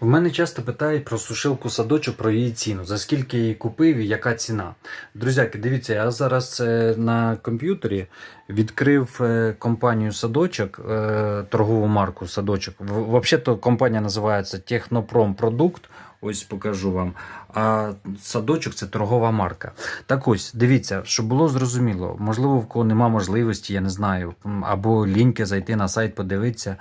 В мене часто питають про сушилку садочок, про її ціну, за скільки її купив і яка ціна. Друзяки, дивіться, я зараз е, на комп'ютері відкрив е, компанію садочок, е, торгову марку садочок. Взагалі-то компанія називається Технопром Продукт. Ось покажу вам. А садочок це торгова марка. Так ось, дивіться, щоб було зрозуміло, можливо, в кого нема можливості, я не знаю, або ліньки зайти на сайт, подивитися.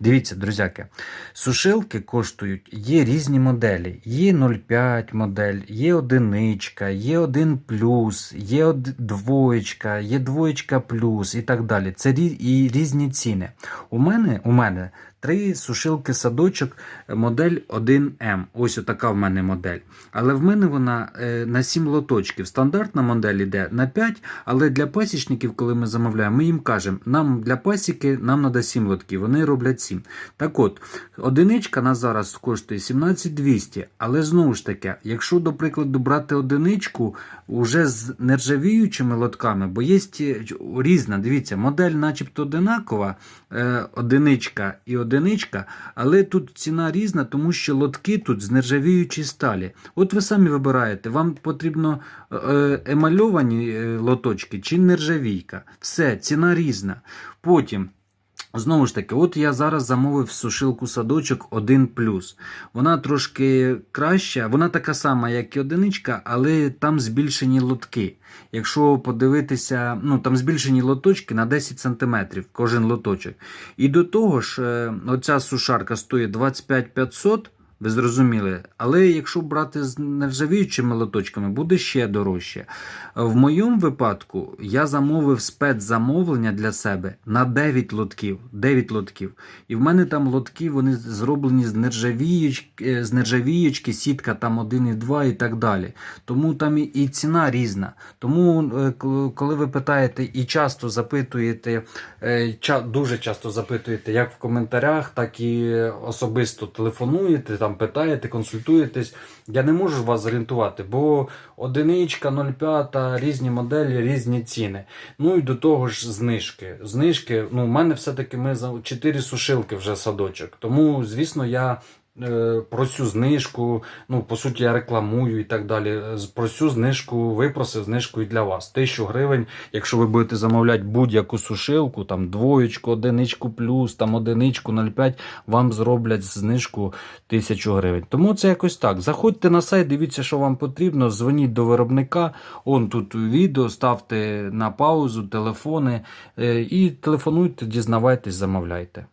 Дивіться, друзяки, сушилки коштують, є різні моделі. Є 0,5 модель, є одиничка, є 1 плюс, є двоєчка, є двоєчка плюс і так далі. Це і різні ціни. У мене, у мене три сушилки садочок, е, модель 1М. Ось така в мене модель. Але в мене вона е, на 7 лоточків. Стандартна модель йде на 5, але для пасічників, коли ми замовляємо, ми їм кажемо, нам для пасіки нам треба 7 лотків. Вони роблять 7. Так от, одиничка на зараз коштує 17200, але знову ж таки, якщо, до прикладу, брати одиничку уже з нержавіючими лотками, бо є різна, дивіться, модель начебто одинакова, е, одиничка і одиничка, але тут ціна різна, тому що лотки тут з нержавіючої сталі. От ви самі вибираєте, вам потрібно е, емальовані е, лоточки чи нержавійка. Все, ціна різна. Потім. Знову ж таки, от я зараз замовив сушилку садочок 1 Вона трошки краща, вона така сама, як і одиничка, але там збільшені лотки. Якщо подивитися, ну там збільшені лоточки на 10 см кожен лоточок. І до того ж, е, оця сушарка стоїть 25 500, ви зрозуміли. Але якщо брати з нержавіючими лоточками, буде ще дорожче. В моєму випадку я замовив спецзамовлення для себе на 9 лотків. 9 лотків. І в мене там лотки вони зроблені з нержавіючки, з нержавіючки, сітка там 1,2 і так далі. Тому там і, і ціна різна. Тому, е, коли ви питаєте і часто запитуєте, е, дуже часто запитуєте, як в коментарях, так і особисто телефонуєте, там питаєте, консультуєтесь. Я не можу вас зорієнтувати, бо одиничка, 0,5, різні моделі, різні ціни. Ну і до того ж знижки. Знижки, ну, в мене все-таки ми за 4 сушилки вже садочок. Тому, звісно, я. Е, Про цю знижку, ну по суті, я рекламую і так далі. Про цю знижку випросив знижку і для вас. Тисячу гривень, якщо ви будете замовляти будь-яку сушилку, там двоєчку, одиничку плюс, там одиничку 0,5, вам зроблять знижку тисячу гривень. Тому це якось так. Заходьте на сайт, дивіться, що вам потрібно, дзвоніть до виробника. Он тут відео, ставте на паузу, телефони е, і телефонуйте, дізнавайтесь, замовляйте.